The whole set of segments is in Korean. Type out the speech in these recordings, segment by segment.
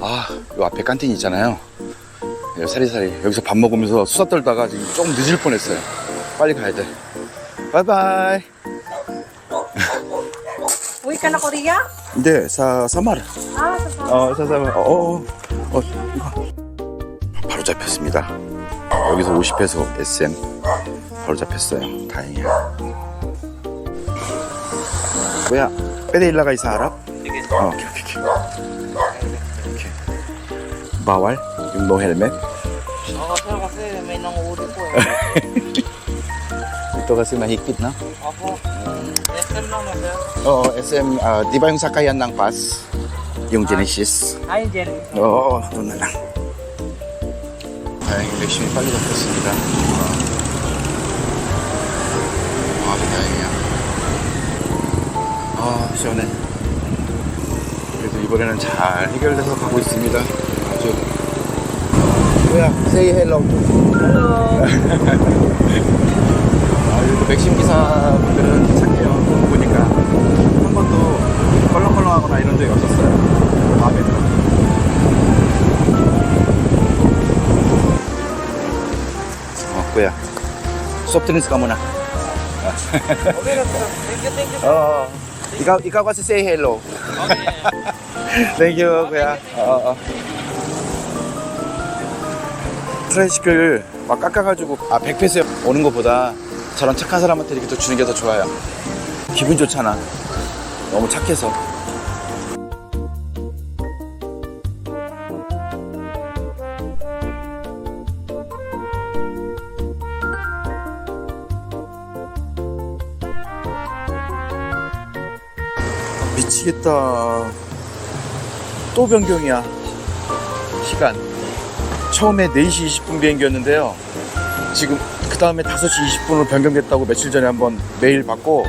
아, 요 앞에 깐틴 있잖아요. 예, 사리사리. 여기서 밥 먹으면서 수다 떨다가 지금 조금 늦을 뻔했어요. 빨리 가야 돼. 바이바이. Uwi ka na Korea? 네, 사, 사마르. Ah, sa 어, 사, 사마르. 어, 어, 어. 바로 잡혔습니다. 여기서 50회소 SM. 바로 잡혔어요. 다행이야. 뭐야? 빼데일라가 이사 알아? 어, 오케이, 오케이. Bawal? Yung no helmet? Oo, sir, kasi may nanguhuli po eh. Ito kasi mahigpit na. Opo. SM lang na, sir. Oo, SM, ah, di ba yung sakayan ng pass? Yung Genesis? Ay, Jerry. Oo, doon na lang. 다행히 열심히 빨리 잡혔습니다. 아, 아주 다행이야. 아, 시원해. 그래도 이번에는 잘 해결돼서 가고 있습니다. 아주. 뭐야, say hello. Hello. 아, 요즘 맥심 기사분들은 착해요. 보니까. 한 번도 껄렁껄렁하거나 이런 적이 없었어요. 마음에 들어. 어. Thank you, thank you. Oo. Ikaw, ikaw kasi say hello. Thank you, kuya. Oo. 트라이시클 막 깎아가지고 아 100페이스에 오는 것보다 저런 착한 사람한테 이렇게 또 주는 게 더 좋아요. 기분 좋잖아. 너무 착해서. 미치겠다. 또 변경이야. 시간. 처음에 4시 20분 비행기였는데요. 지금 그 다음에 5시 20분으로 변경됐다고 며칠 전에 한번 메일 받고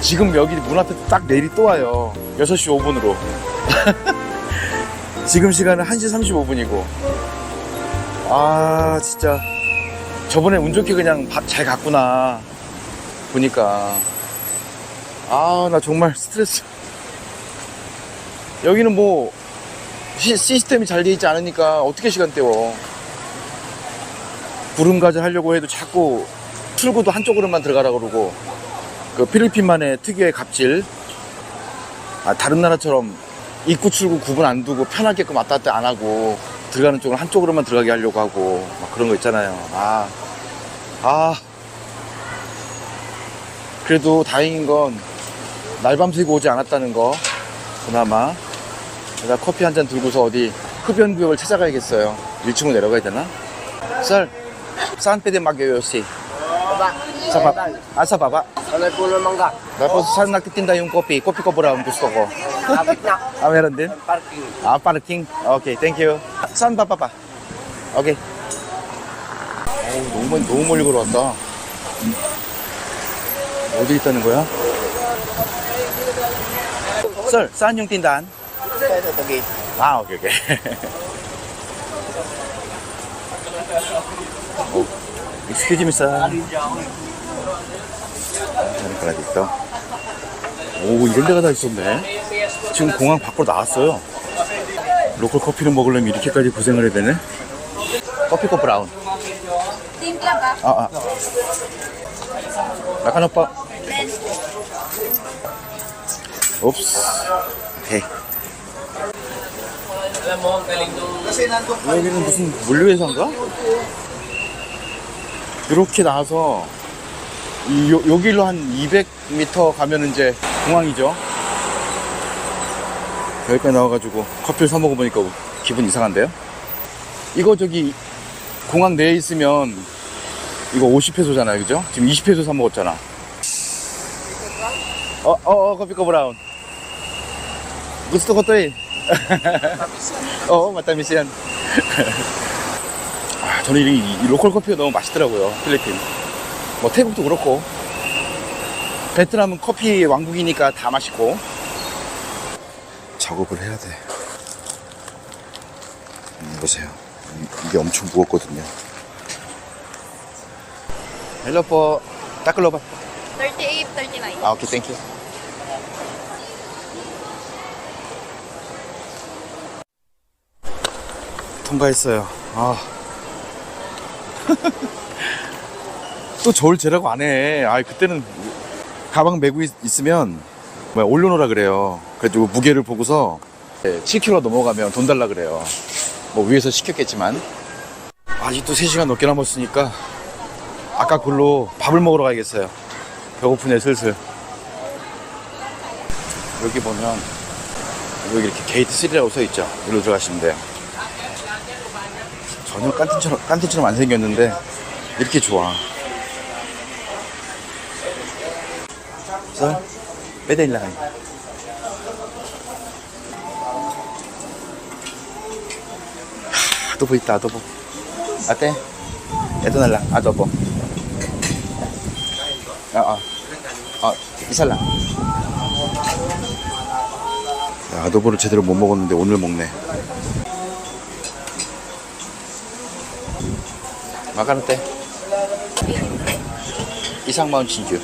지금 여기 문 앞에 딱 메일이 또 와요. 6시 5분으로. 지금 시간은 1시 35분이고. 아, 진짜. 저번에 운 좋게 그냥 밥 잘 갔구나. 보니까. 아, 나 정말 스트레스. 여기는 뭐, 시, 시스템이 잘 돼 있지 않으니까 어떻게 시간 때워. 구름가절 하려고 해도 자꾸 출구도 한쪽으로만 들어가라 그러고, 그 필리핀만의 특유의 갑질. 아, 다른 나라처럼 입구 출구 구분 안 두고 편하게끔 왔다 갔다 안 하고, 들어가는 쪽은 한쪽으로만 들어가게 하려고 하고, 막 그런 거 있잖아요. 아, 아. 그래도 다행인 건 날밤 새고 오지 않았다는 거, 그나마. 내가 커피 한 잔 들고서 어디 흡연 구역을 찾아가야겠어요. 1층으로 내려가야 되나? Sir, saan pwede mag-yoyosi? Baba. Sa baba. Ah, sa baba. Ano puno mangga? Tapos saan nagtitinda yung kopi? Kopi ko brown gusto ko. Kapit na. Ah, meron din? Parking. Ah, parking. Okay, thank you. Saan pa pa pa? Okay. 어우, 너무, 멀- 너무 멀리 걸어왔다. 어디 있다는 거야? Sir, saan yung tindahan? Ito, ito, gate. 아, 오케이, 오케이. Excuse me, sir. dito. 오, 이런 데가 다 있었네. 지금 공항 밖으로 나왔어요. 로컬 커피를 먹으려면 이렇게까지 고생을 해야 되네. 커피코 브라운. Timpla ba? 아, 아. 약간 오빠. 옵스. 오케이. 여기는 무슨 물류회사인가? 이렇게 나와서 이, 요, 여기로 한 200m 가면 이제 공항이죠. 여기까지 나와가지고 커피를 사 먹어보니까 기분 이상한데요? 이거 저기 공항 내에 있으면 이거 50페소잖아요, 그죠? 지금 20페소 사 먹었잖아. 어, 어, 어, 브라운. Gusto ko to eh. Oo, matamis yan. 아, 저는 이, 이 로컬 커피가 너무 맛있더라고요, 필리핀. 뭐 태국도 그렇고. 베트남은 커피 왕국이니까 다 맛있고. 작업을 해야 돼. 음, 보세요. 이- 이게 엄청 무겁거든요. 헬로. Taklo ba? 38, 39. 아, 오케이, 땡큐. 통과했어요. 아. 또 저울 재라고 안 해. 아, 그때는 가방 메고 있, 으면 뭐야, 올려놓으라 그래요. 그래가지고 무게를 보고서 7kg 넘어가면 돈 달라 그래요. 뭐 위에서 시켰겠지만. 아직도 3시간 넘게 남았으니까 아까 그걸로 밥을 먹으러 가야겠어요. 배고프네, 슬슬. 여기 보면 여기 이렇게 게이트 3라고 써 있죠. 여기로 들어가시면 돼요. 전혀 깐틴처럼, 깐틴처럼 안 생겼는데 이렇게 좋아. 썰? 빼대일라. adobo 있다, na lang, adobo. Oo. 어, isa lang. 야, 아도보를 제대로 못 먹었는데 오늘 먹네. 마카노 때. 이상마운 진주.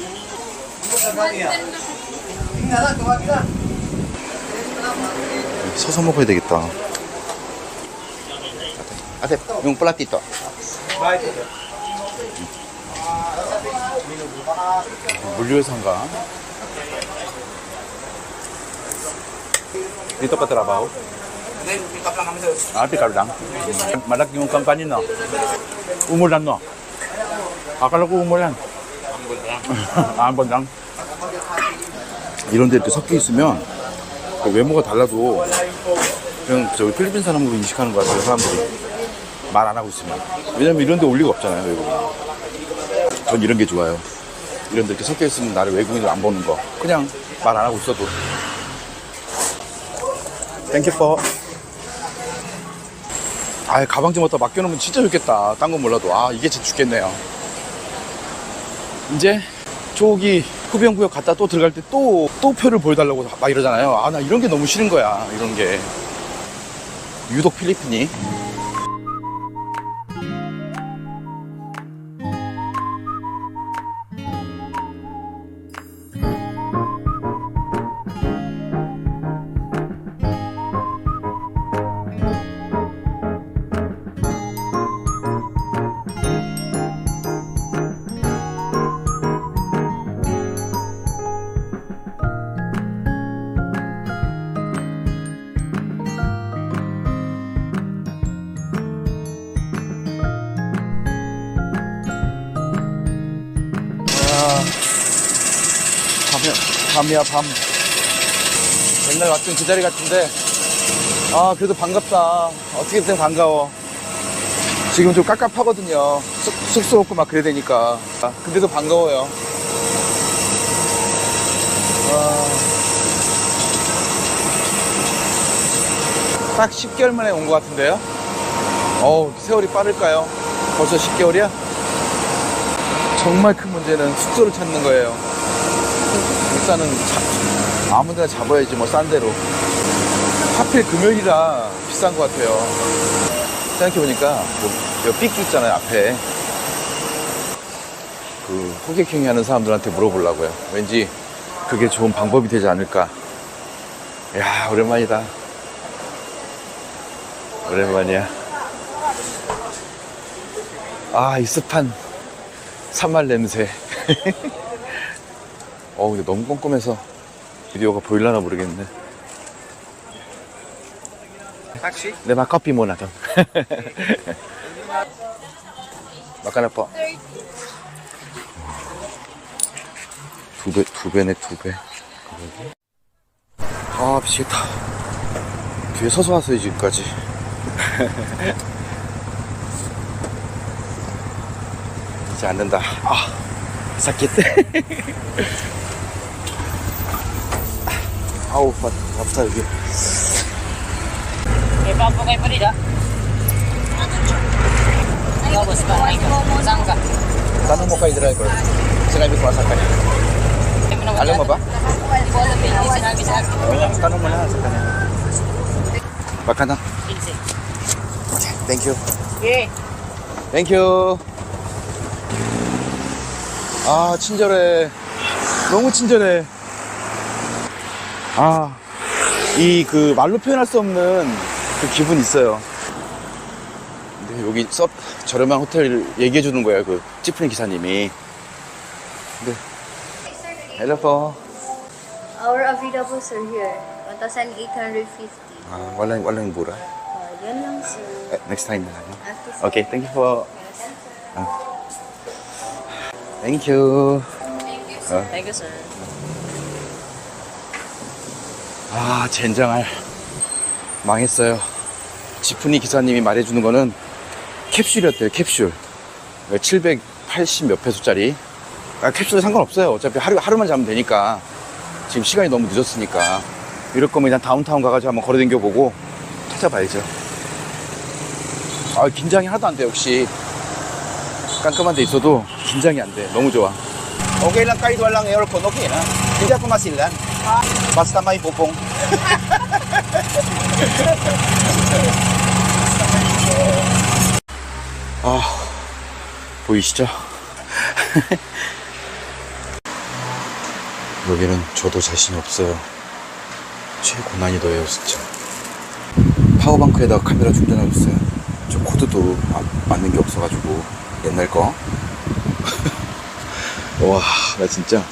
서서 먹어야 되겠다. 아테, yung platito. 물류회사인가? Dito ka trabaho? Ah, pick up lang. Malaki yung kampanya no? Umulan no? Akala ko umulan. 아, 한번 랑. 이런 데 이렇게 섞여 있으면 그 외모가 달라도 그냥 저기 필리핀 사람으로 인식하는 것 같아요, 사람들이. 말 안 하고 있으면. 왜냐면 이런 데 올 리가 없잖아요, 외국인. 전 이런 게 좋아요. 이런 데 이렇게 섞여 있으면 나를 외국인으로 안 보는 거. 그냥 말 안 하고 있어도. 땡큐 포. 아, 가방 좀 갖다 맡겨놓으면 진짜 좋겠다. 딴 건 몰라도. 아, 이게 진짜 죽겠네요. 이제 저기 흡연구역 갔다 또 들어갈 때 또, 또 표를 보여달라고 막 이러잖아요. 아, 나 이런 게 너무 싫은 거야. 이런 게. 유독 필리핀이. 밤이야, 밤. 맨날 왔던 그 자리 같은데, 아, 그래도 반갑다. 어떻게 든 반가워. 지금 좀 깝깝하거든요. 숙, 숙소 없고 막 그래야 되니까. 아, 근데도 반가워요. 와. 딱 10개월 만에 온 것 같은데요? 어우, 세월이 빠를까요? 벌써 10개월이야? 정말 큰 문제는 숙소를 찾는 거예요. 일단은 자- 아무 데나 잡아야지 뭐 싼 데로. 하필 금요일이라 비싼 것 같아요. 생각해보니까 뭐 여기 삑 있잖아요 앞에. 그 호객행위 하는 사람들한테 물어보려고요. 왠지 그게 좋은 방법이 되지 않을까. 야 오랜만이다. 오랜만이야. 아, 이 습한 산말 냄새. 어, 근데 너무 꼼꼼해서 비디오가 보일라나 모르겠네. Taxi? 네, 막 커피 뭐 나도. 막가나 뻐. 두 배, 두 배네, 두 배. 아, 미치겠다. 뒤에 서서 왔어요, 지금까지. 이제 앉는다. 아, 삭겠대. 아우, 맞, 맞다, 여기. May papo kayo pa rin, ha? Ikaw, boss ba? Ikaw, saan ka? Tanong mo kay driver. Sinabi ko sa kanya. Alam mo ba? Hindi ko alam, eh. Hindi sinabi sa akin. Oo, tanong mo na sa kanya. Baka na. 15. Thank you. Okay. Thank you. 아, 친절해. 너무 친절해. 아, 이 그 말로 표현할 수 없는 그 기분 있어요. 여기 서 저렴한 호텔 얘기해 주는 거예요. 그 찌푸린 기사님이. 네. 헬로 Our available sir here. 1,850. 아, 왈랑 왈랑 뭐라? Uh, yan lang sir. 넥스트 타임 나. After 오케이, 땡큐 포. 땡큐. Thank you, sir. 아, 젠장할. 망했어요. 지프니 기사님이 말해주는 거는 캡슐이었대요, 캡슐. 780 몇 페소짜리. 아, 캡슐은 상관없어요. 어차피 하루, 하루만 자면 되니까. 지금 시간이 너무 늦었으니까. 이럴 거면 그냥 다운타운 가가지고 한번 걸어댕겨 보고 찾아봐야죠. 아, 긴장이 하나도 안 돼, 역시. 깜깜한 데 있어도 긴장이 안 돼. 너무 좋아. Okay lang kahit walang aircon, okay na. 아, 보이시죠? 여기는 저도 자신이 없어요. 최고난이도예요, 진짜. 파워방크에다가 카메라 충전하고 있어요. 저 코드도 안- 맞는 게 없어가지고 옛날 거. 와, 나 진짜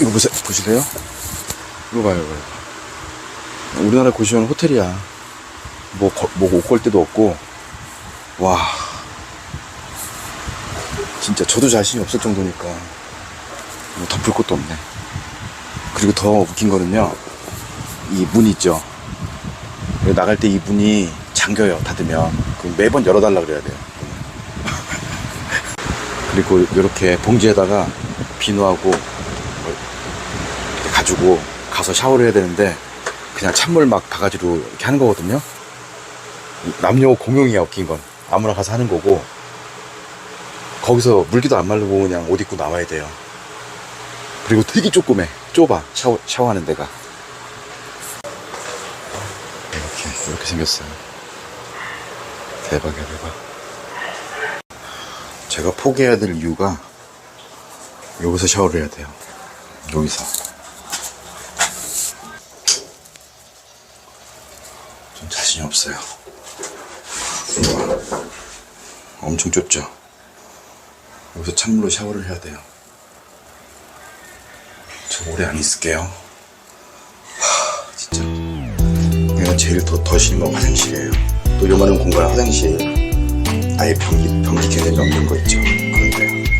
이거 보세, 보실래요? 이거 봐요, 이거. 우리나라 고시원 호텔이야. 뭐, 거- 뭐, 옷걸 데도 없고, 와. 진짜 저도 자신이 없을 정도니까, 뭐 덮을 것도 없네. 그리고 더 웃긴 거는요, 이 문 있죠? 나갈 때 이 문이 잠겨요, 닫으면. 그럼 매번 열어달라 그래야 돼요. 그리고 이렇게 봉지에다가 비누하고 뭐 가지고 가서 샤워를 해야 되는데 그냥 찬물 막 바가지로 이렇게 하는 거거든요. 남녀 공용이야 웃긴 건 아무나 가서 하는 거고 거기서 물기도 안 마르고 그냥 옷 입고 나와야 돼요. 그리고 되게 조그매 좁아 샤워 샤워하는 데가 이렇게 이렇게 생겼어요. 대박이야 대박. 제가 포기해야 될 이유가 여기서 샤워를 해야 돼요. 여기서. 좀 자신이 없어요. 엄청 좁죠? 여기서 찬물로 샤워를 해야 돼요. 저 오래 안 있을게요. 하, 진짜. 내가 제일 더, 더 싫은 건 화장실이에요. 또 요만한 공간 화장실. 아예 변기, 변기 개념이 없는 거 있죠. 그런데